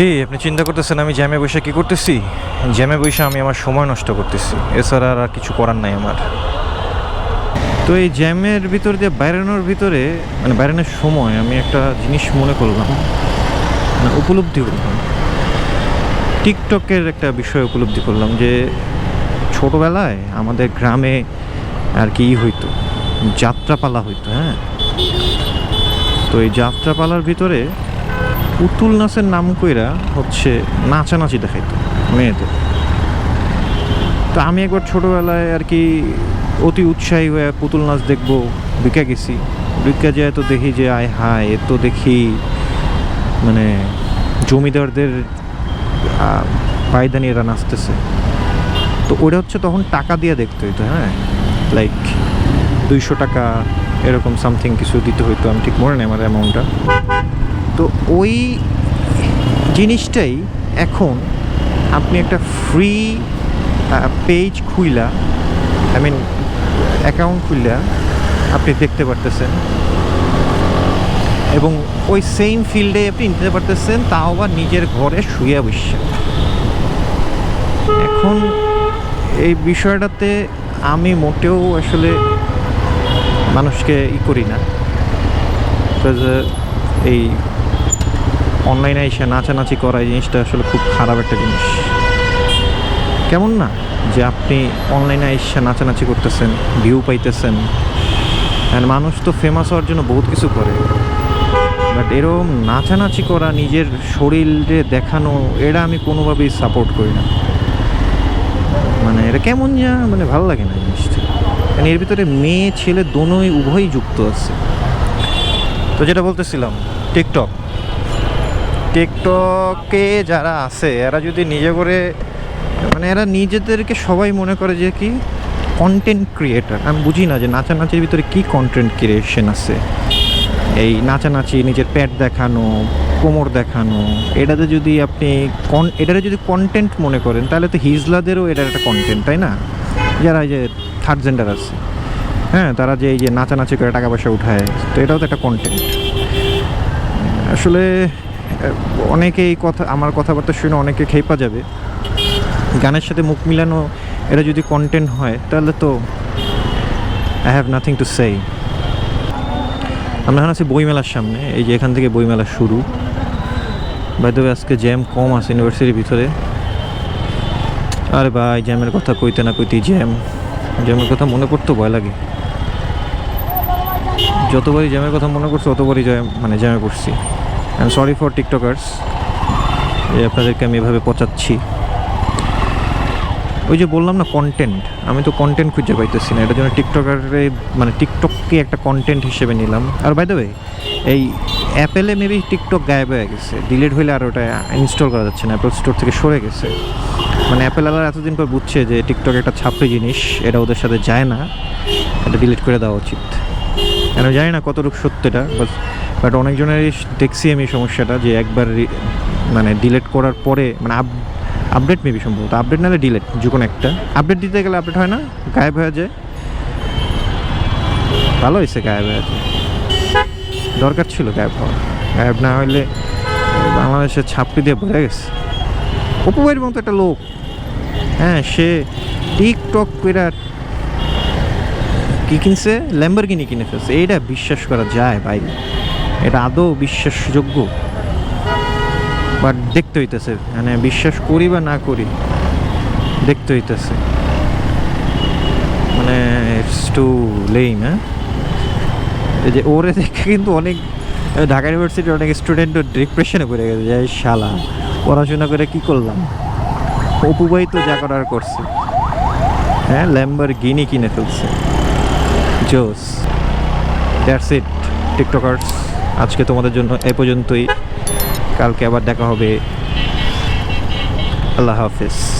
কি, আপনি চিন্তা করতেছেন আমি জ্যামে বসে কি করতেছি? জ্যামে বসে আমি আমার সময় নষ্ট করতেছি। এছাড়া আর কিছু করার নাই আমার। তো এই জ্যামের ভিতর দিয়ে বাইরানোর ভিতরে মানে বাইরানোর সময় আমি একটা জিনিস মনে করলাম। মানে উপলব্ধি করলাম। টিকটকের একটা বিষয় উপলব্ধি করলাম যে, ছোটোবেলায় আমাদের গ্রামে আর কি হইতো, যাত্রাপালা হইতো হ্যাঁ? তো এই যাত্রাপালার ভিতরে পুতুল নাচের নাম কইরা হচ্ছে নাচানাচি দেখাইতো মেয়েদের। তো আমি একবার ছোটবেলায় আর কি অতি উৎসাহী হয়ে পুতুল নাচ দেখব বিকা গেছি। বিকা যায় তো দেখি যে, আয় হায় এ তো দেখি মানে জমিদারদের পায়দানি এরা নাচতেছে। তো ওটা হচ্ছে তখন টাকা দিয়ে দেখতে হইতো হ্যাঁ? লাইক দুইশো টাকা, এরকম সামথিং কিছু দিতে হইতো, আমি ঠিক মনে নেই আমার অ্যামাউন্টটা তো ওই জিনিসটাই এখন আপনি একটা ফ্রি পেজ খুইলা আই মিন অ্যাকাউন্ট খুইলা, আপনি দেখতে পারতেছেন। এবং ওই সেম ফিল্ডে আপনি নিতে পারতেছেন, তাও আবার নিজের ঘরে শুয়ে বসে। এখন এই বিষয়টাতে আমি মোটেও আসলে মানুষকে ই করি না। এই অনলাইনে এসে নাচানাচি করা এই জিনিসটা আসলে খুব খারাপ একটা জিনিস। কেমন না যে আপনি অনলাইনে এসে নাচানাচি করতেছেন ভিউ পাইতেছেন। অ্যান্ড মানুষ তো ফেমাস হওয়ার জন্য বহুত কিছু করে। বাট এরকম নাচানাচি করা, নিজের শরীরে দেখানো, এটা আমি কোনোভাবেই সাপোর্ট করি না। মানে এটা কেমন যা মানে ভালো লাগে না জিনিসটা। কারণ এর ভিতরে মেয়ে, ছেলে, দোনোই উভয়ই যুক্ত আছে। তো যেটা বলতেছিলাম টিকটক টিকটকে যারা আছে, এরা যদি নিজে করে মানে এরা নিজেদেরকে সবাই মনে করে যে কি কন্টেন্ট ক্রিয়েটার আমি বুঝি না যে নাচানাচির ভিতরে কি কন্টেন্ট ক্রিয়েশন আছে। এই নাচানাচি, নিজের প্যাট দেখানো, কোমর দেখানো, এটাতে যদি আপনি কন এটাতে যদি কন্টেন্ট মনে করেন, তাহলে তো হিজলাদেরও এটার একটা কন্টেন্ট তাই না? যারা এই যে থার্ড জেন্ডার আছে। হ্যাঁ তারা যে এই যে নাচানাচি করে টাকা পয়সা উঠায়, তো এটাও তো একটা কন্টেন্ট আসলে অনেকে এই কথা আমার কথাবার্তা শুনে অনেকে খেপা যাবে। গানের সাথে মুখ মিলানো এটা যদি কন্টেন্ট হয়, তাহলে তো আই হ্যাভ নাথিং টু সেই আমরা এখন আছি বইমেলার সামনে, এই যে এখান থেকে বইমেলা শুরু। বাই দ্য আজকে জ্যাম কম আছে ইউনিভার্সিটির ভিতরে। আরে ভাই জ্যামের কথা কইতে না কইতে জ্যাম জ্যামের কথা মনে করতে ভয় লাগে। যতবারই জ্যামের কথা মনে করছি ততবারই জ্যাম মানে জ্যামে পড়ছি। এম সরি ফর টিকটকার্স আপনাদেরকে আমি এভাবে পচাচ্ছি। ওই যে বললাম না কন্টেন্ট আমি তো কন্টেন্ট খুঁজে পাইতেছি না। এটার জন্য টিকটকারে মানে টিকটককে একটা কন্টেন্ট হিসেবে নিলাম। আর বাই দেবে এই অ্যাপেলে মেবি টিকটক গায়েব হয়ে গেছে। ডিলিট হইলে আর ওটা ইনস্টল করা যাচ্ছে না। অ্যাপল স্টোর থেকে সরে গেছে। মানে অ্যাপেল আলার এতদিন পর বুঝছে যে টিকটক একটা ছাপড়ি জিনিস। এটা ওদের সাথে যায় না। এটা ডিলিট করে দেওয়া উচিত। আমি জানি না কতটুকু সত্য এটা বাট অনেকজনেরই দেখছি আমি সমস্যাটা যে একবার মানে ডিলেট করার পরে মানে আপ আপডেট মেবি সম্ভবত। আপডেট নাহলে ডিলেট যে কোনো একটা। আপডেট দিতে গেলে আপডেট হয় না, গায়েব হয়ে যায়। ভালো হয়েছে গায়েব হয়ে যায়। দরকার ছিল গায়েব হওয়া। গায়েব না হইলে বাংলাদেশের ছাপটি দিয়ে ভরে গেছে। অপুবাইয়ের মতো একটা লোক। হ্যাঁ সে টিকটক করে কি কিনছে? ল্যাম্বরগিনি কিনে ফেলছে। এইটা বিশ্বাস করা যায় ভাই। এটা আদৌ বিশ্বাসযোগ্য? বাট দেখতে হইতেছে মানে বিশ্বাস করি বা না করি, দেখতে হইতেছে। মানে ইটস টু লেইম হ্যাঁ? এই যে ওরে দেখে কিন্তু অনেক ঢাকা ইউনিভার্সিটির অনেক স্টুডেন্টও ডিপ্রেশনে পড়ে গেছে যে শালা, পড়াশোনা করে কি করলাম? অপুবাই তো যা করার করছে। হ্যাঁ ল্যাম্বার গিনি কিনে ফেলছে। জোস দ্যাটস ইট টিকটকার্স আজকে তোমাদের জন্য এ পর্যন্তই। কালকে আবার দেখা হবে। আল্লাহ হাফিজ।